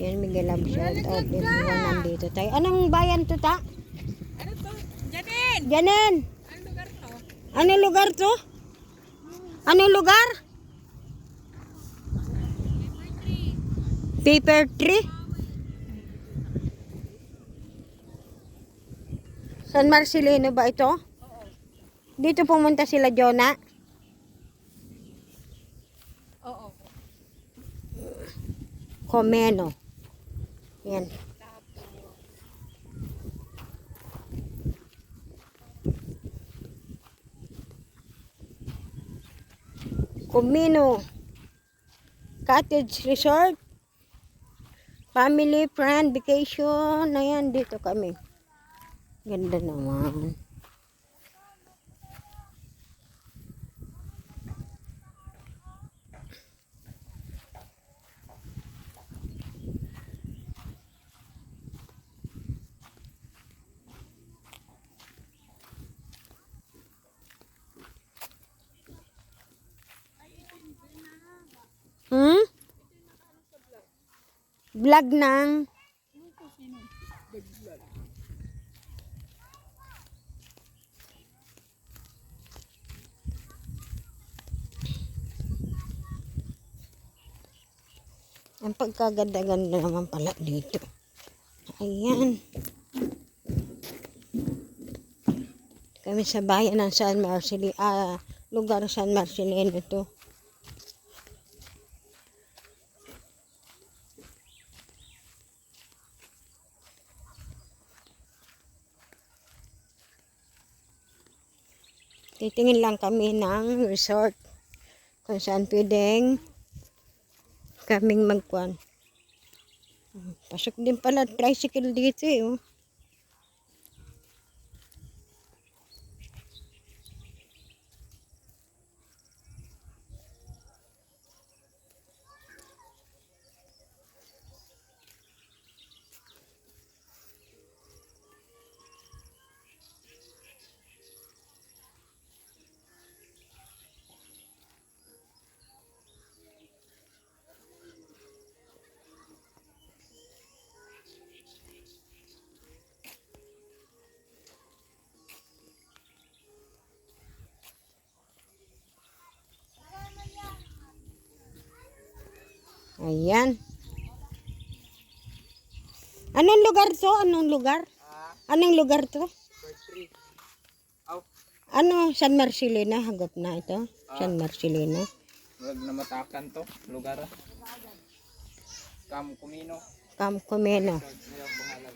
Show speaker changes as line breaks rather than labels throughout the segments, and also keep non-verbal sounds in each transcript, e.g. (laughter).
Yan, Miguel Love shout out. Everyone nandito tayo. Anong bayan to ta?
Ano to? Janin!
Janen!
Ano lugar to?
Ano lugar to? Ano lugar? Paper tree? San Marcelino ba ito? Dito pumunta sila Jonah.
Oo.
Comeno. Yan. Comeno. Cottage Resort. Family, friend, vacation. Ayan, dito kami. Ganda naman. Hmm? Vlog ng... Ang pagkaganda-ganda naman pala dito. Ayan. Kami sa bayan ng San Marcelino, ah, lugar San Marcelino to. Titingin lang kami ng resort kung saan pwedeng kaming magkuhan. Pasok din pala tricycle dito eh. Oh. Ayan. Anong lugar to? Anong lugar? Anong lugar to? Ano? San Marcelino? Hagop na ito? San Marcelino?
Huwag na matakan to, lugar. Kam Kumino.
Cam Comeno.
Ngayon pangalan.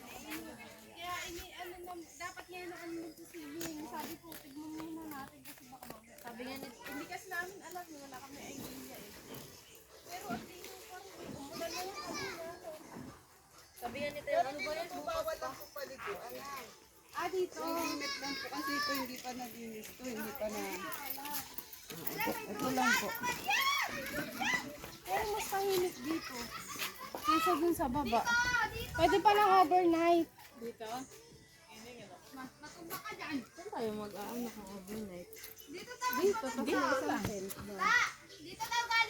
Sabi nga nito, hindi kasi namin alam, wala kami idea eh. Pero Sabi nga nito, ano ba yan? Bawal lang po paliguan. Ah, dito.
Limit lang po kasi ito hindi pa naglinis to, hindi pa na. Ito lang po.
Pero mas tahimik dito. Kaysa dun sa baba. Pwede pa lang overnight. Dito? Matumba ka dyan. Saan tayo mag-aano kung overnight? Dito tayo. Dito, isang tent ba?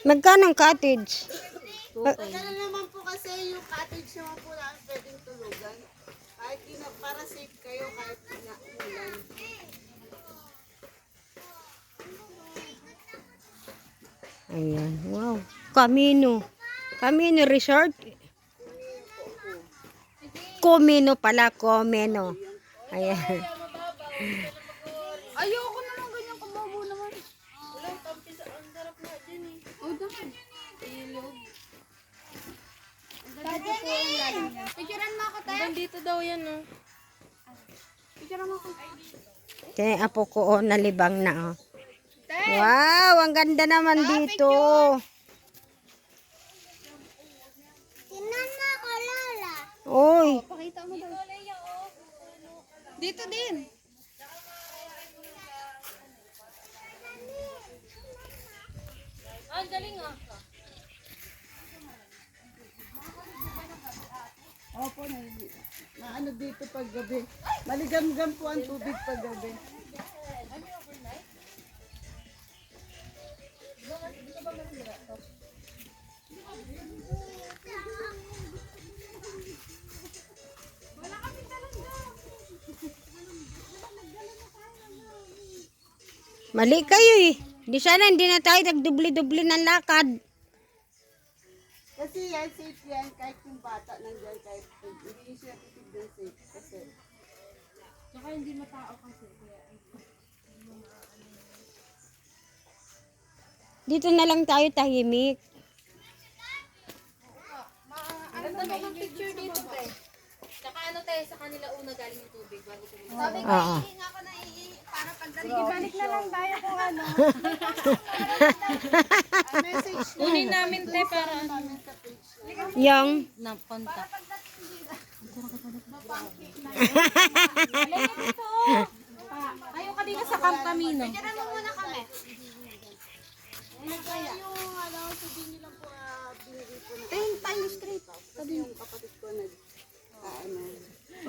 Magkano ang cottage?
Kaya naman po kasi yung cottage naman po namin pwedeng tulugan. Kahit di na para safe kayo kahit di na.
Ayan. Wow. Camino. Camino Resort. Comino pala. Comeno. Ayan.
Picturean mo ako tayo. dito daw yan oh. Picturean mo ako.
Kaya apo ko oh, nalibang na oh. Wow, ang ganda naman dito. Oy,
Pakita mo daw. Dito din. Ang galing ah.
Opo, na, na ano dito pag gabi. Maligamgam po ang tubig pag gabi.
Mali kayo eh. Di sana hindi na tayo nagdubli-dubli ng lakad.
Kasi yan, safe yan. Kahit yung bata nandyan, kahit hindi siya titignan safe. Kasi
Tsaka hindi matao kasi. Kaya,
Dito na lang tayo tahimik.
Ang ganda ng picture dito, te. Te, sa kanila una galing yung tubig bago tumingin. Sabi ko,
Oo.
nga ako na para pagdating. Ibalik na lang tayo kung ano. (laughs)
message na
Kunin namin, te, para ano.
Yung,
Na contact. Tayo ka dito sa Camp Camino. Picturean mo muna kami.
Ten times straight. Kasi yung kapatid ko nag, ah, ano.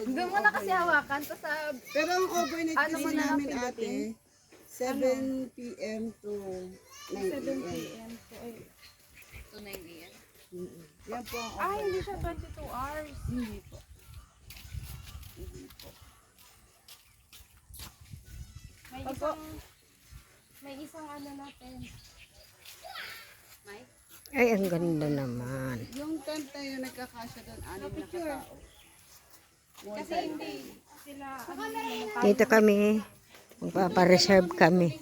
Doon mo na kasi hawakan. Tapos sa...
Pero ang overnight
Ano
kasi
mo na lang
namin ate, 7 p.m. to 9 a.m.
To 9 a.m.
Mm-mm. Yan po ang
Ah, hindi
overnight.
siya 22 hours.
Hindi po.
May isang... May isang ano natin.
ay ang ganda naman.
Yung tent na yun, nagkakasya doon, anim na katao. More
Kasi
than
hindi sila... Ano,
Dito kami, magpapareserve kami.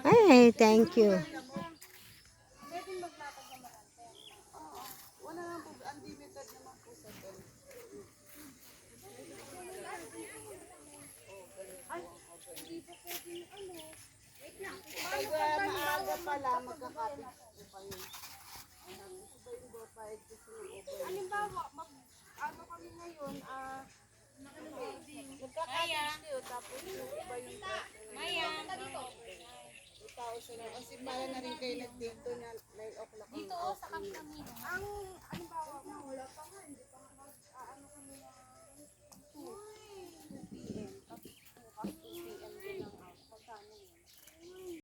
Ay, thank you.
Halimbawa, ngayon, ah,
Magka-cottage kayo, tapos yung iba yung Maya. 2,000 na. Kasi para na rin kayo nag-date doon na 9 o'clock. Dito, sa Camp
Camino. Ang,
ano ba, wala pa nga,